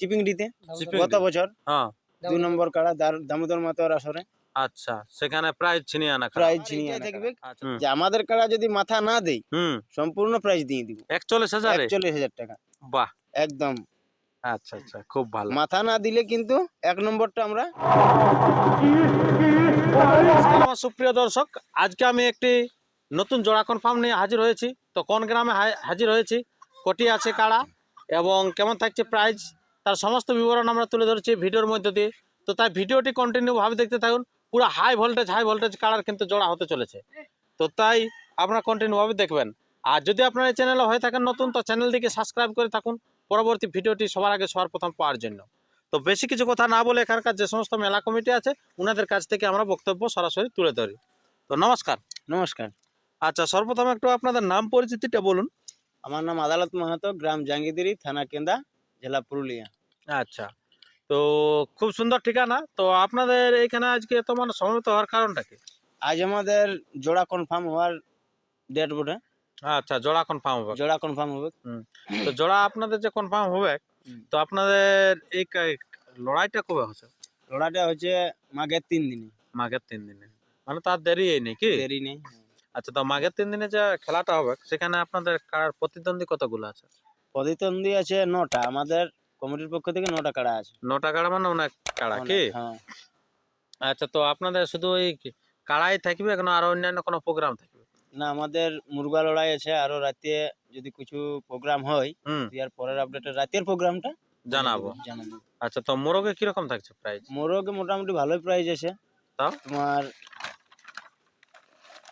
চিপিংডিতে গত বছর হ্যাঁ। দুই নম্বর কাড়া দামোদর মাতার আসরে। আচ্ছা সেখানে প্রাইজ ছিনিয়ে আনা প্রাইজ ছিনিয়ে থাকবে আচ্ছা। যে আমাদের কাড়া যদি মাথা না দেই সম্পূর্ণ প্রাইজ দিয়ে দিব। একচল্লিশ হাজারে? একচল্লিশ হাজার টাকা। বাহ। একদম। আচ্ছা আচ্ছা খুব ভালো। মাথা না দিলে কিন্তু এক নম্বরটা আমরা আমার সুপ্রিয় দর্শক আজকে আমি একটি নতুন জোড়া কনফার্ম নিয়ে হাজির হয়েছি। তো কোন গ্রামে হাজির হয়েছি? কোটি আছে কাড়া এবং কেমন থাকছে প্রাইজ তার সমস্ত বিবরণ আমরা তুলে ধরছি ভিডিওর মধ্যে দিয়ে। তো তাই ভিডিওটি কন্টিনিউ ভাবে দেখতে থাকুন। পুরো high voltage high voltage colour কিন্তু জোড়া হতে চলেছে। তো তাই আপনারা কন্টিনিউ ভাবে দেখবেন। আর যদি আপনার এই চ্যানেলে হয়ে থাকেন নতুন তো চ্যানেলটিকে সাবস্ক্রাইব করে থাকুন। পরবর্তী ভিডিওটি সবার আগে সবার প্রথম পাওয়ার জন্য। তো বেশি কিছু কথা না বলে এখানকার যে সমস্ত মেলা কমিটি আছে ওনাদের কাছ থেকে আমরা বক্তব্য সরাসরি তুলে ধরি। তো নমস্কার। নমস্কার। আচ্ছা সর্বপ্রথম একটু আপনাদের নাম পরিচিতিটা বলুন। আমার নাম আদালত মাহাতো গ্রাম জাঙ্গিদিরি থানা কেন্দা। জেলা পুরুলিয়া। আচ্ছা। তো খুব সুন্দর ঠিকানা। তো আপনাদের এখানে আজকে এত মানে সমবেত হওয়ার কারণটা কি? আজ আমাদের জোড়া কনফার্ম হওয়ার ডেট বটে। আচ্ছা জোড়া কনফার্ম হবে। জোড়া কনফার্ম হবে। তো জোড়া আপনাদের যে কনফার্ম হবে তো আপনাদের এই লড়াইটা কবে হচ্ছে? লড়াইটা হচ্ছে মাঘের তিন দিনে। মাঘের তিন দিনে। মানে তার দেরি নেই কি? দেরি নেই। আচ্ছা তো মাঘের তিন দিনে যে খেলাটা হবে সেখানে আপনাদের কার প্রতিদ্বন্দ্বী কতগুলো আছে? প্রতিদ্বন্দ্বী আছে নটা আমাদের কমিটির পক্ষ থেকে নটা কাড়া আছে। নটা কাড়া মানে অনেক কাড়া কি? হ্যাঁ। আচ্ছা তো আপনাদের শুধু ওই কাড়াই থাকবে এখন আরও অন্যান্য কোনো প্রোগ্রাম থাকবে? না আমাদের মুরগা লড়াই আছে আরও রাতে যদি কিছু প্রোগ্রাম হয় ইয়ার পরের আপডেটে রাতের প্রোগ্রামটা জানাব। জানাব আচ্ছা তো মোরগে কীরকম থাকছে প্রাইস মোরগে মোটামুটি ভালোই প্রাইস আছে। তাও? তোমার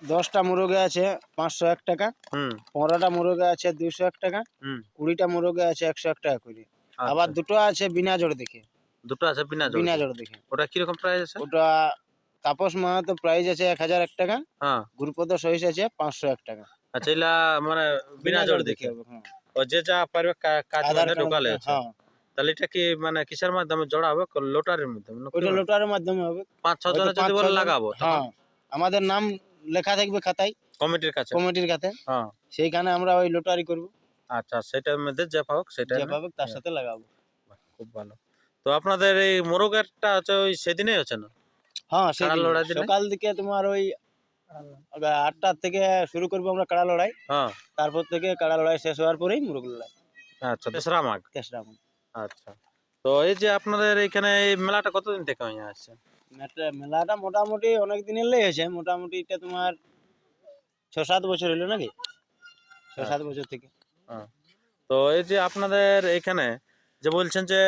দশটা মোরগে আছে পাঁচশো এক টাকা হুম। পনেরোটা মোরগে আছে দুইশো এক টাকা হুম। কুড়িটা মোরগে আছে একশো এক টাকা করে। আচ্ছা, আবার দুটো আছে বিনা জোর দেখে। দুটো আছে বিনা জোড় বিনা জোর দেখে। ওটা কীরকম প্রাইস আছে? ওটা তাপস মাহাতো প্রাইস আছে এক হাজার এক টাকা হ্যাঁ। গুরুপদ সহিস আছে পাঁচশো এক টাকা। আচ্ছা এলা মানে বিনা জোড় দেখে? হ্যাঁ। ও যে যা পারবে কাজ ঢোকালে হ্যাঁ। তাহলে এটা কি মানে কিসের মাধ্যমে জোড়া হবে? লোটারের মাধ্যমে লোটারের মাধ্যমে হবে। পাঁচ ছ যদি বলে লাগাবো হ্যাঁ। আমাদের নাম লেখা থাকবে খাতায় কমিটির কাছে? কমিটির খাতে হ্যাঁ। সেইখানে আমরা ওই লোটারি করব। আচ্ছা সেটার মধ্যে যে পাওক সেটা যে পাবে তার সাথে লাগাবো। খুব ভালো। তো আপনাদের এই মোরগেরটা হচ্ছে ওই সেদিনেই হচ্ছে না? হ্যাঁ সেদিন? সকাল দিকে তোমার ওই আটটার থেকে শুরু করব আমরা কাড়া লড়াই। হ্যাঁ। তারপর থেকে কাড়া লড়াই শেষ হওয়ার পরেই মুরগ লড়াই। আচ্ছা তেসরা মাঘ? তেসরা মাস। আচ্ছা। তো এই যে আপনাদের এখানে এই মেলাটা কতদিন থেকে হয়ে আসছে? মেলাটা- মেলাটা মোটামুটি অনেক দিনের লেগেছে মোটামুটি এটা তোমার ছ সাত বছর হলো নাকি? ছ সাত বছর থেকে। তো এই যে আপনাদের এখানে যে বলছেন যে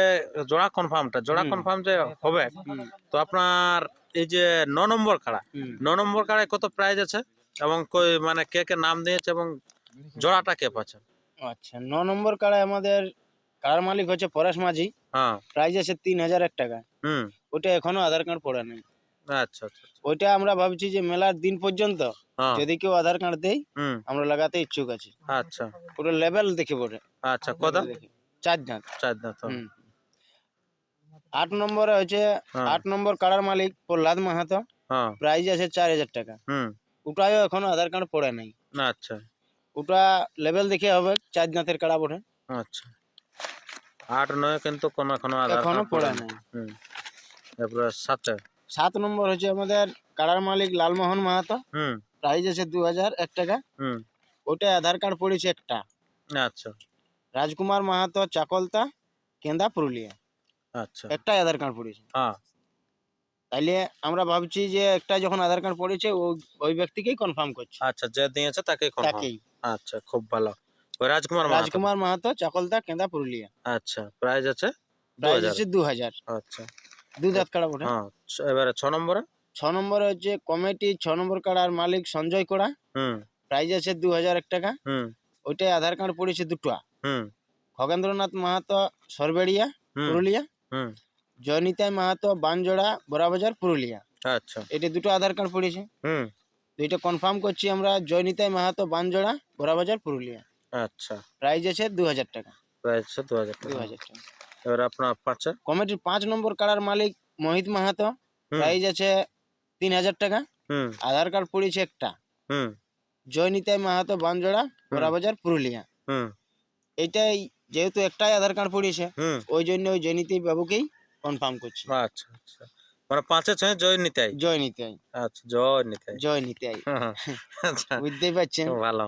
জোড়া কনফার্মটা জোড়া কনফার্ম যে হবে তো আপনার এই যে ন নম্বর কাড়া হুম। ন নম্বর কাড়ায় কত প্রাইজ আছে? এবং কই মানে কে কে নাম দিয়েছে এবং জোড়াটা কে পাচ্ছে? আচ্ছা ন নম্বর কাড়ায় আমাদের কাড়ার মালিক হচ্ছে পরেশ মাঝি। হ্যাঁ। প্রাইস আছে তিন হাজার এক টাকা হুম। ওটা এখনও আধার কার্ড পড়ে নেই। আচ্ছা আচ্ছা আচ্ছা। ওইটা আমরা ভাবছি যে মেলার দিন পর্যন্ত হ্যাঁ। যদি কেউ আধার কার্ড দেয় আমরা লাগাতে ইচ্ছুক আছি। আচ্ছা। ওটা লেভেল দেখে পড়ে। আচ্ছা কত চার দাঁত। চার দাঁত আট নম্বরে হচ্ছে হ্যাঁ। আট নম্বর কাড়ার মালিক প্রহ্লাদ মাহাতো। প্রাইজ আছে চার হাজার টাকা। হুম। ওটাও এখনও আধার কার্ড পড়ে নাই। আচ্ছা। ওটা লেভেল দেখে হবে চার দাঁতের কাড়া বটে আচ্ছা। আট নয় কিন্তু কোনো এখনও আধার কার্ড পড়ে পড়ে নাই। হুম। তারপরে সাথে সাত নম্বর হচ্ছে আমাদের কাড়ার মালিক লালমোহন মাহাতো। হুম। প্রাইস আছে দু হাজার এক টাকা। হুম। ওটা আধার কার্ড পড়েছে একটা। আচ্ছা। রাজকুমার মাহাতো চাকলতা কেন্দা পুরুলিয়া। আচ্ছা। একটাই আধার কার্ড পড়েছে। হ্যাঁ। তাইলে আমরা ভাবছি যে একটা যখন আধার কার্ড পড়েছে ও- ওই ব্যক্তিকেই কনফার্ম করছে। আচ্ছা যে দিয়েছে তাকে। তাকেই। আচ্ছা খুব ভালো। ওই রাজকুমার রাজকুমার মাহাতো চাকলতা কেন্দা পুরুলিয়া। আচ্ছা প্রাইজ আছে হাজার হচ্ছে দু হাজার আচ্ছা। দু দাঁত কাড়া বটে। হ্যাঁ এবারে ছ নম্বরে? ছ নম্বরে হচ্ছে কমিটি ছ নম্বর কাড়ার মালিক সঞ্জয় কোড়া। হুম। প্রাইস আছে দু হাজার এক টাকা। হুম। ওইটাই আধার কার্ড পড়েছে দুটো হুম। খগেন্দ্রনাথ মাহাতো সরবেড়িয়া পুরুলিয়া। হুম। জয়নিতাই মাহাতো বানজোড়া বড়াবাজার পুরুলিয়া। আচ্ছা। এটা দুটো আধার কার্ড পড়েছে। হুম। এটা কনফার্ম করছি আমরা জয়নিতাই মাহাতো বানজোড়া বড়াবাজার পুরুলিয়া। আচ্ছা। প্রাইস আছে দু হাজার টাকা। প্রাইজ আছে দু হাজার দু টাকা। হাজার টাকা। এবার আপনার পাঁচে কমিটির পাঁচ নম্বর কাড়ার মালিক মোহিত মাহাতো। হুম। প্রাইস আছে তিন হাজার টাকা। আধার কার্ড পড়েছে একটা। জয়নিতাই মাহাতো বানজোড়া বড়াবাজার পুরুলিয়া। হুম। এইটাই যেহেতু একটাই আধার কার্ড পড়েছে ওই জন্য ওই জয়নীতি বাবুকেই কনফার্ম করছি। আচ্ছা আচ্ছা। মানে পাঁচে ছয় জয় নিতাই জয় নিতাই আচ্ছা জয় নিতাই জয় নিতাই আচ্ছা। বুঝতেই পারছেন? ভালো।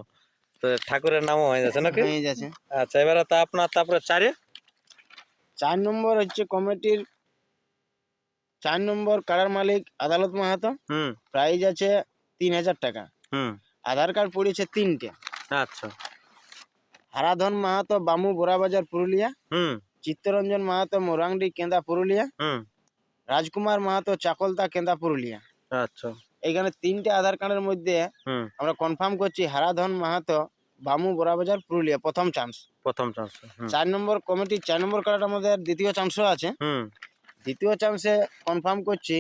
তো ঠাকুরের নামও হয়ে যাচ্ছে নাকি? হয়ে যাচ্ছে। আচ্ছা এবারে তা আপনার তারপরে চারে? চার নম্বর হচ্ছে কমিটির চার নম্বর কারার মালিক আদালত মাহাতো। প্রাইজ আছে তিন হাজার টাকা। আধার কার্ড পড়েছে তিনটে। আচ্ছা। হারাধন মাহাতো বামু বোরাবাজার পুরুলিয়া। হুম। চিত্তরঞ্জন মাহাতো মোরাংডি কেন্দা পুরুলিয়া। হুম। রাজকুমার মাহাতো চাকলতা কেন্দা পুরুলিয়া। আচ্ছা। এখানে তিনটে আধার কার্ডের মধ্যে আমরা কনফার্ম করছি হারাধন মাহাতো বামু বোরাবাজার পুরুলিয়া প্রথম চান্স প্রথম চান্স চার নম্বর কমিটি চার নম্বর কার্ড আমাদের দ্বিতীয় চান্সও আছে। দ্বিতীয় চান্সে কনফার্ম করছি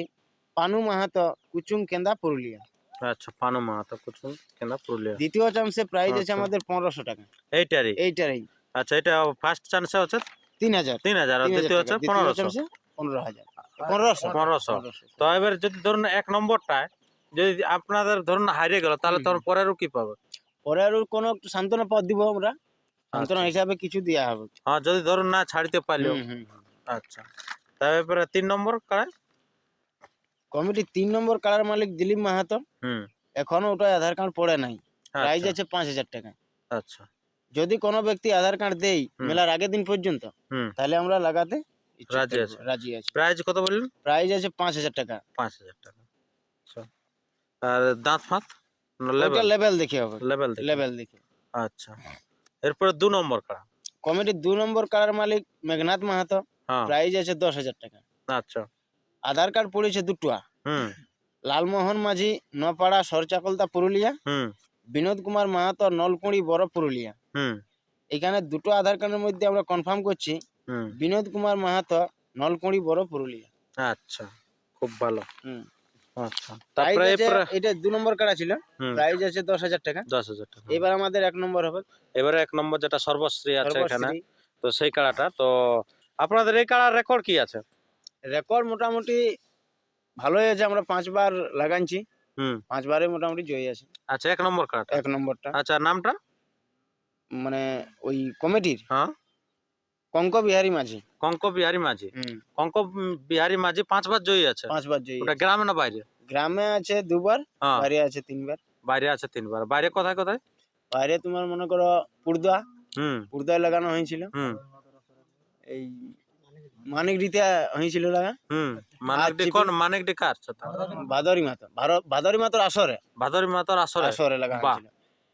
পানু মাহাতো কুচুং কেন্দা পুরুলিয়া। আচ্ছা পানু মাহাতো কুচুং কেনা পুরুলিয়া। দ্বিতীয় চান্সে প্রাইজ আছে আচ্ছা। আমাদের পনেরোশো টাকা। এইটারই? এইটারই। আচ্ছা এটা ফার্স্ট চান্সে হচ্ছে? তিন হাজার। তিন হাজার দ্বিতীয় হচ্ছে টাকা। পনেরোশো। পনেরো হাজার। পনেরোশো। পনেরোশো। তো এবার যদি ধরুন এক নম্বরটায় যদি আপনাদের ধরুন হারিয়ে গেল তাহলে। তখন পরেরও কি পাবে? পরে আরও কোনো সান্ত্বনা পদ দিব আমরা। সান্ত্বনা আচ্ছা। হিসাবে কিছু দেওয়া হবে। হ্যাঁ যদি ধরুন না ছাড়িতে হুম। আচ্ছা। তারপরে তিন নম্বর কাড়ায় কমিটি তিন নম্বর কালার মালিক দিলীপ মাহাতো। এখনও ওটা আধার কার্ড পড়ে নাই। প্রাইজ আচ্ছা, আছে পাঁচ হাজার টাকা। আচ্ছা। যদি কোনো ব্যক্তি আধার কার্ড দেই মেলার আগের দিন পর্যন্ত তাহলে আমরা লাগাতে রাজি আছে। রাজি আছে। প্রাইস কত বললেন? প্রাইজ আছে পাঁচ হাজার টাকা। পাঁচ হাজার টাকা। আচ্ছা। আর দাঁত ফাঁত? ওটা লেভেল লেভেল দেখে হবে। লেভেল লেভেল দেখে। আচ্ছা। এরপরে দু নম্বর কাড়া। কমিটির দু নম্বর মালিক মেঘনাথ মাহাতো। হ্যাঁ। প্রাইজ আছে দশ হাজার টাকা। আধার কার্ড পড়েছে দুটো হুম। লালমোহন মাঝি নপাড়া সরচাকলতা পুরুলিয়া। হুম। বিনোদ কুমার মাহাতো নলকুড়ি বড় পুরুলিয়া। হুম। এখানে দুটো আধার কার্ডের মধ্যে আমরা কনফার্ম করছি। হুম। বিনোদ কুমার মাহাতো নলকুড়ি বড় পুরুলিয়া। আচ্ছা। খুব ভালো। হুম। আচ্ছা। তারপরে এটা দু নম্বর কার্ড ছিল। হুম, আছে দশ হাজার টাকা। দশ হাজার টাকা। এবার আমাদের এক নম্বর হবে। এবারে এক নম্বর যেটা সর্বশ্রী আছে এখানে তো সেই কাড়াটা। তো আপনাদের এই কাড়ার রেকর্ড কি আছে? রেকর্ড মোটামুটি ভালোই আছে আমরা পাঁচবার লাগাইছি। হুম। পাঁচবারে মোটামুটি জয়ী আছে। আচ্ছা এক নম্বর কাড়াটা। এক নম্বরটা। আচ্ছা নামটা? মানে ওই কমিটির? হ্যাঁ। কঙ্ক বিহারী মাঝি। কঙ্ক বিহারী মাঝি। কঙ্ক বিহারী মাঝি পাঁচবার জয়ী আছে। পাঁচবার জয়ী ওটা গ্রামে না বাইরে? গ্রামে আছে দুবার হ্যাঁ। বাইরে আছে তিনবার। বাইরে আছে তিনবার। বাইরে কোথায় কোথায়? বাইরে তোমার মনে করো পুরদা। হুম। পুরদায় লাগানো হয়েছিল। হুম। এই মানিকডিতে হয়েছিল লাগা। হুম। মানিকডি চিপি- কোন? মানিকডি কার সাথে ভাদরি মাতা। ভাদরি মাতার আসরে। ভাদরি মাতার আসরে? আসরে হয়েছিল।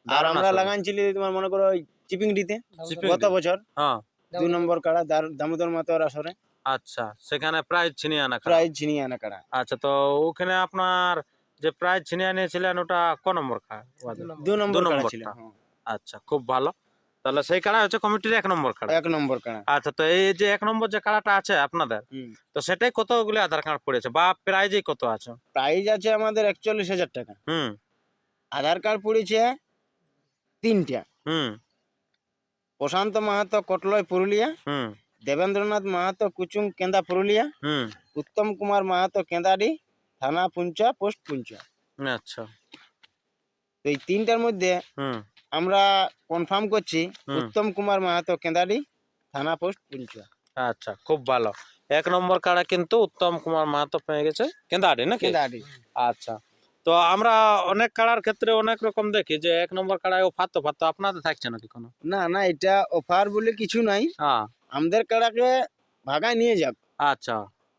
আর আমরা আসরে। লাগাইছিলি তোমার মনে করো চিপিংডিতে চিপিংডি। গত বছর। হ্যাঁ। দুই নম্বর কাড়া দামোদর মাতার আসরে। আচ্ছা সেখানে প্রাইজ ছিনিয়ে আনা প্রাইজ ছিনিয়ে আনা কাড়া। আচ্ছা তো ওখানে আপনার যে প্রাইজ ছিনিয়ে নিয়েছিলেন ওটা ক নম্বর কাড়া? দু নম্বর ছিল হ্যাঁ। আচ্ছা খুব ভালো। তাহলে সেই কাড়া হচ্ছে কমিটির এক নম্বর কাড়া। এক নম্বর কাড়া। আচ্ছা তো এই যে এক নম্বর যে কাড়াটা আছে আপনাদের তো সেটাই কতগুলি আধার কার্ড পড়েছে? বা প্রাইজই কত আছে? প্রাইজ আছে আমাদের একচল্লিশ হাজার টাকা। হুম। আধার কার্ড পড়েছে তিনটা। হুম। প্রশান্ত মাহাতো কটলয় পুরুলিয়া দেবেন্দ্রনাথ মাহাতো কুচুং কেন্দা পুরুলিয়া উত্তম কুমার মাহাতো কেন্দাডি থানা পুঞ্চা পোস্ট পুঞ্চা। আচ্ছা। তো এই তিনটার মধ্যে আমরা কনফার্ম করছি উত্তম কুমার মাহাতো কেন্দাডি থানা পোস্ট পুঞ্চা। আচ্ছা খুব ভালো। এক নম্বর কাড়া কিন্তু উত্তম কুমার মাহাতো পেয়ে গেছে? কেন্দাড়ি না কেন্দাডি। আচ্ছা। তো আমরা অনেক কাড়ার ক্ষেত্রে অনেক রকম দেখি যে এক নম্বর কাড়ায় ও ফাতো ফাতো আপনাদের থাকছে নাকি কোনো? না না এটা অফার বলে কিছু নাই। হ্যাঁ। আমাদের কাড়াকে ভাগায় নিয়ে যাক। আচ্ছা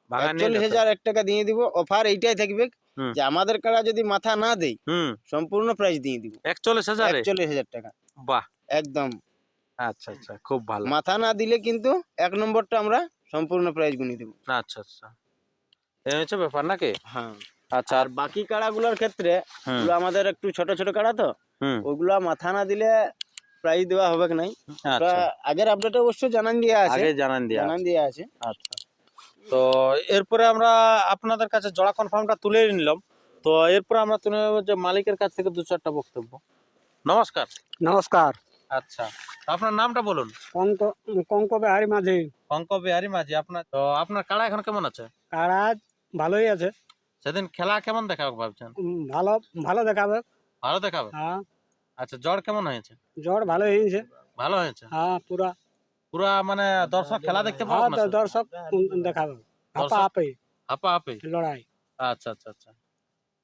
বাগান নিয়ে একচল্লিশ যেতে- হাজার এক টাকা দিয়ে দিব অফার এইটাই থাকবে যে আমাদের কাড়া যদি মাথা না দেই হুম। সম্পূর্ণ প্রাইস দিয়ে দিব। একচল্লিশ হাজারে? একচল্লিশ হাজার টাকা। বাহ। একদম। আচ্ছা আচ্ছা খুব ভালো। মাথা না দিলে কিন্তু এক নম্বরটা আমরা সম্পূর্ণ প্রাইস গুনি দেবো। আচ্ছা আচ্ছা। এই হচ্ছে ব্যাপার নাকি? হ্যাঁ। আচ্ছা। আর বাকি কাড়াগুলোর ক্ষেত্রে ওগুলো আমাদের একটু ছোট ছোট কাড়া তো ওগুলা মাথা না দিলে প্রাইস দেওয়া হবে কি নাই? আচ্ছা। আগের আপডেটে অবশ্য জানান দেওয়া আছে। আগে জানান দিয়া জানান দেওয়া আছে। আচ্ছা। তো এরপরে আমরা আপনাদের কাছে জোড়া কনফার্মটা তুলে নিলাম। তো এরপরে আমরা তুলে নেব যে মালিকের কাছ থেকে দু চারটা বক্তব্য। নমস্কার। নমস্কার। আচ্ছা। আপনার নামটা বলুন। কঙ্ক কঙ্ক বিহারি মাঝি। কঙ্ক বিহারি মাঝি আপনার তো আপনার কাড়া এখন কেমন আছে? কারাজ ভালোই আছে। সেদিন খেলা কেমন দেখাবে ভাবছেন? ভালো ভালো দেখাবে। ভালো দেখাবে? হ্যাঁ। আচ্ছা জ্বর কেমন হয়েছে? জ্বর ভালো হয়েছে। ভালো হয়েছে? হ্যাঁ পুরা। পুরা মানে দর্শক খেলা দেখতে হ্যাঁ পাবো না তো দর্শক দেখাবে। আপা দর্শক? আপে হাপা হাপি? লড়াই। আচ্ছা আচ্ছা আচ্ছা।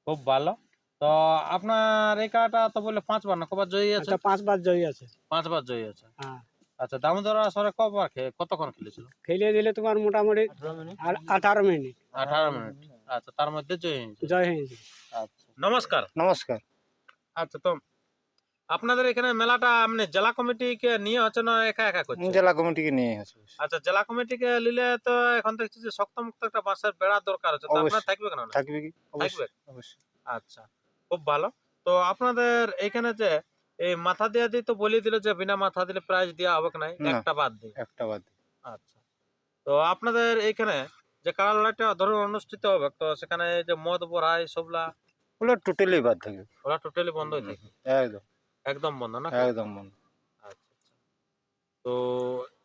খুব ভালো। তো আপনার এই কাটা তো বললে পাঁচবার না কবার জয়ী আছে আচ্ছা পাঁচবার জয়ী আছে। পাঁচবার জয়ী আছে হ্যাঁ। আচ্ছা দামোদর আসরে কবার কতক্ষণ খেলেছিল? খেলে দিলে তোমার মোটামুটি আর আঠারো মিনিট। আঠারো মিনিট। আচ্ছা তার মধ্যে জয়ী হয়েছে জয় হয়েছে আচ্ছা। নমস্কার। নমস্কার। আচ্ছা তো আপনাদের এখানে মেলাটা আপনি জেলা কমিটিকে নিয়ে হচ্ছে না একা একা করছে? জেলা কমিটিকে নিয়ে আছে আচ্ছা জেলা কমিটিকে নিলে তো এখন দেখছি যে শক্ত মুক্ত একটা বাঁশের বেড়া দরকার আছে তো আপনার থাকবে কেন? থাকবে কি? থাকবে? অবশ্যই আচ্ছা খুব ভালো। তো আপনাদের এখানে যে এই মাথা দিয়ে দিয়ে তো বলে দিল যে বিনা মাথা দিলে প্রাইজ দেওয়া হবে না। একটা বাদ দিয়ে। একটা বাদ দিয়ে। আচ্ছা তো আপনাদের এইখানে যে কালা লড়াইটা ধরুন অনুষ্ঠিত হবে তো সেখানে এই যে মদ বড়াই সবলা ওগুলো টোটালি বাদ থাকবে ওরা টোটালি বন্ধ হয়ে থাকে? একদম। একদম বন্ধ না? একদম বন্ধ। আচ্ছা আচ্ছা। তো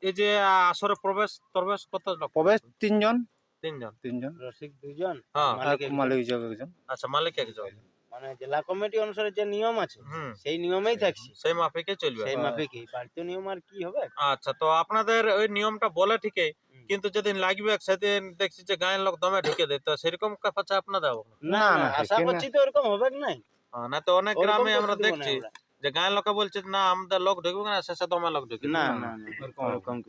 এই যে আসরে প্রবেশ প্রবেশ কত লোক? প্রবেশ তিনজন। তিনজন। তিনজন। রসিক দুজন হ্যাঁ। মালিক একজন। মালিক একজন। আচ্ছা মালিক একজন। মানে জেলা কমিটি অনুসারে যে নিয়ম আছে হুম। সেই নিয়মেই থাকছি। সেই মাফিকে চলবে। সেই মাফিকই। ভারতীয় নিয়ম আর কি হবে? আচ্ছা তো আপনাদের ওই নিয়মটা বলে ঠিকই। কিন্তু যেদিন লাগবে সেদিন দেখছি যে গায়ের লোক দমে ঢুকে দেয় তো সেরকম কাছে আপনাদের হবে না? না না, আশা করছি তো এরকম হবে নাই? হ্যাঁ, না তো অনেক গ্রামে আমরা দেখছি আমরা। যে গায়ের লোকে বলছে না আমাদের লোক ঢুকবে না শেষে দমে লোক ঢুকে না না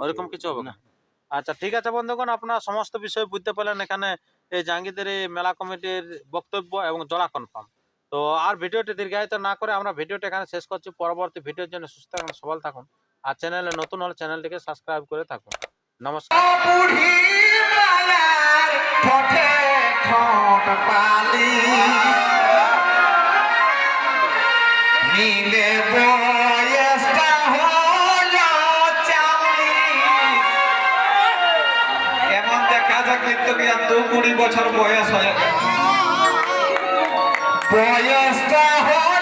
ওরকম কিছু হবে না? আচ্ছা ঠিক আছে বন্ধুগণ আপনারা সমস্ত বিষয় বুঝতে পারলেন এখানে এই জাঙ্গিদের এই মেলা কমিটির বক্তব্য এবং জোড়া কনফার্ম তো আর ভিডিওটি দীর্ঘায়িত না করে আমরা ভিডিওটা এখানে শেষ করছি। পরবর্তী ভিডিওর জন্য সুস্থ এবং সবল থাকুন। আর চ্যানেলে নতুন হলে চ্যানেলটিকে সাবস্ক্রাইব করে থাকুন। নমস্কার। নীলে বয়সটা হল চালি দেখা যাক কিন্তু দু কুড়ি বছর বয়স হয়ে বয়সটা হল